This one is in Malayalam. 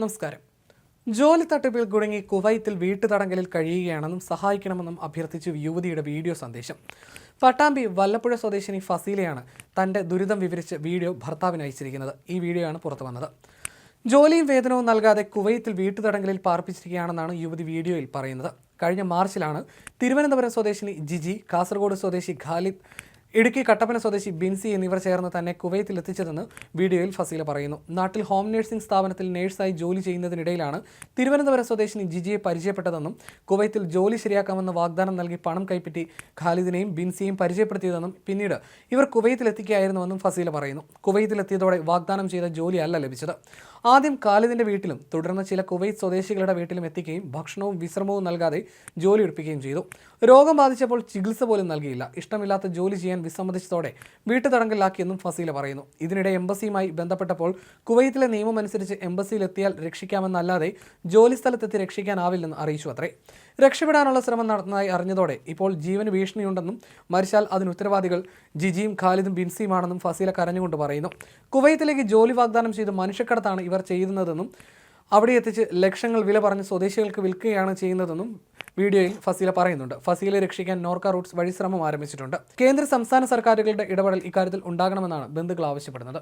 നമസ്കാരം. ജോലി തട്ടിപ്പിൽ കുടുങ്ങി കുവൈത്തിൽ വീട്ടുതടങ്കലിൽ കഴിയുകയാണെന്നും സഹായിക്കണമെന്നും അഭ്യർത്ഥിച്ച് യുവതിയുടെ വീഡിയോ സന്ദേശം. പട്ടാമ്പി വല്ലപ്പുഴ സ്വദേശിനി ഫസീലയാണ് തന്റെ ദുരിതം വിവരിച്ച് വീഡിയോ ഭർത്താവിന് അയച്ചിരിക്കുന്നത്. ഈ വീഡിയോയാണ് പുറത്തു വന്നത്. ജോലിയും വേതനവും നൽകാതെ കുവൈത്തിൽ വീട്ടുതടങ്കലിൽ പാർപ്പിച്ചിരിക്കുകയാണെന്നാണ് യുവതി വീഡിയോയിൽ പറയുന്നത്. കഴിഞ്ഞ മാർച്ചിലാണ് തിരുവനന്തപുരം സ്വദേശിനി ജിജി കാസർഗോഡ് സ്വദേശി ഖാലിദ് ഇടുക്കി കട്ടപ്പന സ്വദേശി ബിൻസി എന്നിവർ ചേർന്ന് തന്നെ കുവൈത്തിൽ എത്തിച്ചതെന്ന് വീഡിയോയിൽ ഫസീല പറയുന്നു. നാട്ടിൽ ഹോം നഴ്സിംഗ് സ്ഥാപനത്തിൽ നഴ്സായി ജോലി ചെയ്യുന്നതിനിടയിലാണ് തിരുവനന്തപുരം സ്വദേശിനി ജിജിയെ പരിചയപ്പെട്ടതെന്നും കുവൈത്തിൽ ജോലി ശരിയാക്കാമെന്ന് വാഗ്ദാനം നൽകി പണം കൈപ്പറ്റി ഖാലിദിനെയും ബിൻസിയെയും പരിചയപ്പെടുത്തിയതെന്നും പിന്നീട് ഇവർ കുവൈത്തിലെത്തിക്കുകയായിരുന്നുവെന്നും ഫസീല പറയുന്നു. കുവൈത്തിലെത്തിയതോടെ വാഗ്ദാനം ചെയ്ത ജോലിയല്ല ലഭിച്ചത്. ആദ്യം ഖാലിദിന്റെ വീട്ടിലും തുടർന്ന് ചില കുവൈത്ത് സ്വദേശികളുടെ വീട്ടിലും എത്തിക്കുകയും ഭക്ഷണവും വിശ്രമവും നൽകാതെ ജോലി എടുപ്പിക്കുകയും ചെയ്തു. രോഗം ബാധിച്ചപ്പോൾ ചികിത്സ പോലും നൽകിയില്ല. ഇഷ്ടമില്ലാത്ത ജോലി ചെയ്യാൻ വിസമ്മതിച്ചതോടെ വീട്ടുതടങ്കലിലാക്കിയെന്നും ഫസീല പറയുന്നു. ഇതിനിടെ എംബസിയുമായി ബന്ധപ്പെട്ടപ്പോൾ കുവൈത്തിലെ നിയമം അനുസരിച്ച് എംബസിയിലെത്തിയാൽ രക്ഷിക്കാമെന്നല്ലാതെ ജോലി സ്ഥലത്തെത്തി രക്ഷിക്കാനാവില്ലെന്ന് അറിയിച്ചു അത്രേ. രക്ഷപ്പെടാനുള്ള ശ്രമം നടന്നതായി അറിഞ്ഞതോടെ ഇപ്പോൾ ജീവന് ഭീഷണിയുണ്ടെന്നും മരിച്ചാൽ അതിന് ഉത്തരവാദികൾ ജിജിയും ഖാലിദും ബിൻസിയുമാണെന്നും ഫസീല കരഞ്ഞുകൊണ്ട് പറയുന്നു. കുവൈത്തിലേക്ക് ജോലി വാഗ്ദാനം ചെയ്ത് മനുഷ്യക്കടത്താണ് ഇവർ ചെയ്യുന്നതെന്നും അവിടെ എത്തിച്ച് ലക്ഷങ്ങൾ വില പറഞ്ഞ് സ്വദേശികൾക്ക് വിൽക്കുകയാണ് ചെയ്യുന്നതെന്നും വീഡിയോയിൽ ഫസീല പറയുന്നുണ്ട്. ഫസീലെ രക്ഷിക്കാൻ നോർക്ക റൂട്ട്സ് വഴി ശ്രമം ആരംഭിച്ചിട്ടുണ്ട്. കേന്ദ്ര സംസ്ഥാന സർക്കാരുകളുടെ ഇടപെടൽ ഇക്കാര്യത്തിൽ ഉണ്ടാകണമെന്നാണ് ബന്ധുക്കൾ ആവശ്യപ്പെടുന്നത്.